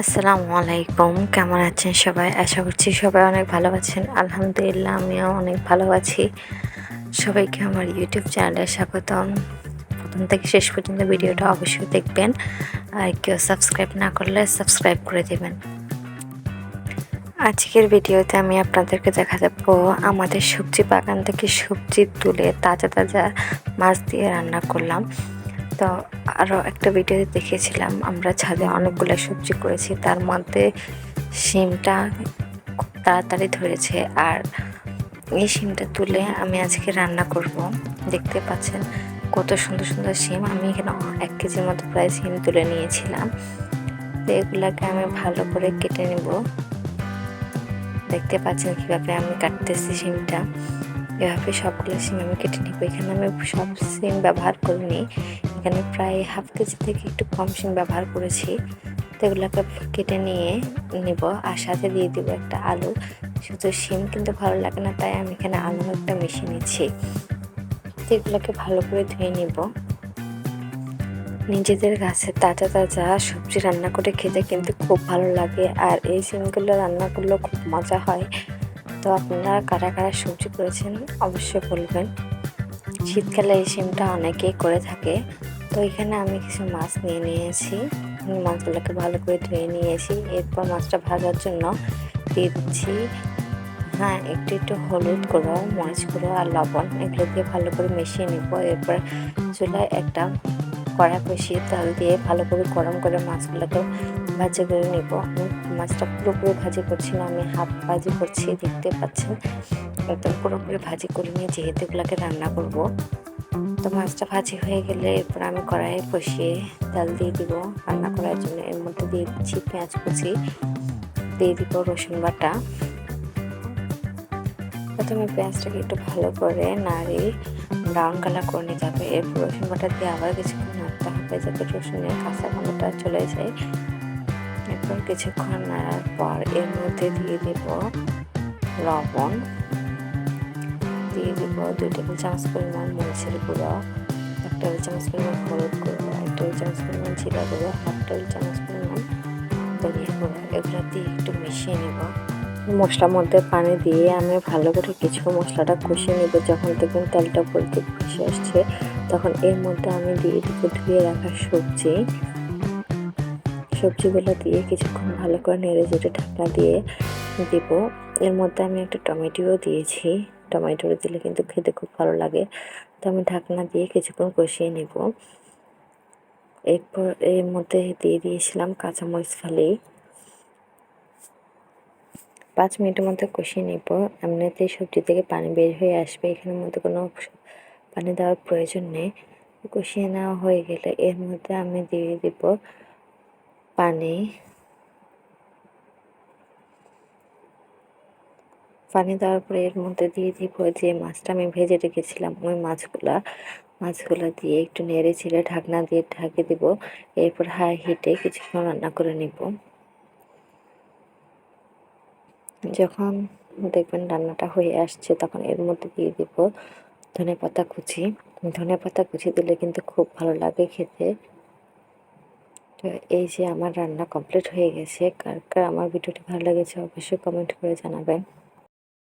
আসসালামু আলাইকুম। কেমন আছেন সবাই? আশা করছি সবাই অনেক ভালো আছেন। আলহামদুলিল্লাহ, আমিও অনেক ভালো আছি। সবাইকে আমার ইউটিউব চ্যানেলে স্বাগতম। প্রথম থেকে শেষ পর্যন্ত ভিডিওটা অবশ্যই দেখবেন। আর কেউ সাবস্ক্রাইব না করলে সাবস্ক্রাইব করে দেবেন। আজকের ভিডিওতে আমি আপনাদেরকে দেখা যাব আমাদের সবজি বাগান থেকে সবজি তুলে তাজা তাজা মাছ দিয়ে রান্না করলাম। তো আরও একটা ভিডিওতে দেখেছিলাম, আমরা ছাদে অনেকগুলো সবজি করেছি, তার মধ্যে শিমটা খুব তাড়াতাড়ি ধরেছে, আর এই শিমটা তুলে আমি আজকে রান্না করব। দেখতে পাচ্ছেন কত সুন্দর সুন্দর শিম, আমি এখানে এক কেজির মতো প্রায় শিম তুলে নিয়েছিলাম। তো এগুলাকে আমি ভালো করে কেটে নেব। দেখতে পাচ্ছেন কীভাবে আমি কাটতেছি শিমটা। এভাবে সবগুলো সিম আমি কেটে নিব। এখানে আমি সব সিম ব্যবহার করিনি। এখানে প্রায় হাফ কেজি থেকে একটু কম সিম ব্যবহার করেছি। তো এগুলোকে কেটে নিয়ে নিব আর সাথে দিয়ে দিব একটা আলু। শুধু সিম কিন্তু ভালো লাগে না, তাই আমি এখানে আলু একটা মিশিয়ে নিচ্ছি। তো এগুলোকে ভালো করে ধুয়ে নিব। নিজেদের গাছে তাজা তাজা সবজি রান্না করে খেতে কিন্তু খুব ভালো লাগে, আর এই সিমগুলো রান্না করলেও খুব মজা হয়। তো আপনারা কারা কারা সবজি করেছেন অবশ্যই বলবেন। শীতকালে এই সিমটা অনেকেই করে থাকে। তো এখানে আমি কিছু মাছ নিয়ে নিয়েছি। মাছগুলোকে ভালো করে ধুয়ে নিয়েছি। এরপর মাছটা ভাজার জন্য দিচ্ছি হ্যাঁ একটু একটু হলুদ গুঁড়ো, মরিচ গুঁড়ো আর লবণ। এগুলো দিয়ে ভালো করে মিশিয়ে নিব। এরপর চুলায় একটা কড়া বসিয়ে তেল দিয়ে ভালো করে গরম করে মাছগুলোকে ভাজি করে নিব। মাছটা পুরোপুরি ভাজি করছি না, আমি হাফ ভাজি করছি, দেখতে পাচ্ছেন? একদম পুরোপুরি ভাজি করে নিয়ে যেহেতু এগুলোকে রান্না করব। তো মাছটা ভাজি হয়ে গেলে এরপর আমি কড়াইয়ে বসিয়ে তেল দিয়ে দিব। রান্না করার জন্য এর মধ্যে দিয়ে দিচ্ছি পেঁয়াজ কুচি, দিয়ে দিব রসুন বাটা। প্রথমে পেঁয়াজটাকে একটু ভালো করে নাড়ি, ব্রাউন কালার করে নিতে হবে। এরপর রসুন বাটা দিয়ে আবার কিছুক্ষণ নাড়তে হবে যাতে রসুনের কাঁচা গন্ধটা চলে যায়। এরপর কিছুক্ষণ নাড়ার পর এর মধ্যে দিয়ে দেব লবণ। দিয়ে দিব, দুই টেবিল চামচ পরিমাণ মরিচের গুঁড়ো, এক টেবিল চামচ পরিমাণ হলুদ গুঁড়ো, এক টেবিল চামচ পরিমাণ জিরা গুঁড়ো, হাফ টেবিল চামচ পরিমাণ ধনিয়া গুঁড়ো। এগুলো দিয়ে একটু মিশিয়ে নেব। মশলার মধ্যে পানি দিয়ে আমি ভালো করে কিছু মশলাটা কষিয়ে নেব। যখন দেখবেন তেলটা উপর ভেসে আসছে, তখন এর মধ্যে আমি দিয়ে দিব ধুয়ে রাখা সবজি। সবজিগুলো দিয়ে কিছুক্ষণ ভালো করে নেড়ে চেড়ে ঢাকা দিয়ে দেব। এর মধ্যে আমি একটা টমেটোও দিয়েছি। টমেটো দিলে কিন্তু খেতে খুব ভালো লাগে। তো আমি ঢাকনা দিয়ে কিছুক্ষণ কষিয়ে নেব। এরপর এর মধ্যে দিয়ে দিয়েছিলাম কাঁচামরিচ ফালি। পাঁচ মিনিটের মধ্যে কষিয়ে নেব। এমনিতেই সবজি থেকে পানি বের হয়ে আসবে এখানের মধ্যে কোনো পানি দেওয়ার প্রয়োজন নেই। কষিয়ে নেওয়া হয়ে গেলে এর মধ্যে আমি দিয়ে দিব পানি। পানি দেওয়ার পরে এর মধ্যে দিয়ে দিব যে মাছটা আমি ভেজে রেখেছিলাম, ওই মাছগুলা। মাছগুলো দিয়ে একটু নেড়ে ছেড়ে ঢাকনা দিয়ে ঢাকে দিব, এরপর হাই হিটে কিছুক্ষণ রান্না করে নিব। যখন দেখবেন রান্নাটা হয়ে আসছে, তখন এর মধ্যে দিয়ে দিব ধনে পাতা কুচি। ধনে পাতা কুচি দিলে কিন্তু খুব ভালো লাগে খেতে। তো এই যে আমার রান্না কমপ্লিট হয়ে গেছে, কার কার আমার ভিডিওটি ভালো লেগেছে অবশ্যই কমেন্ট করে জানাবেন।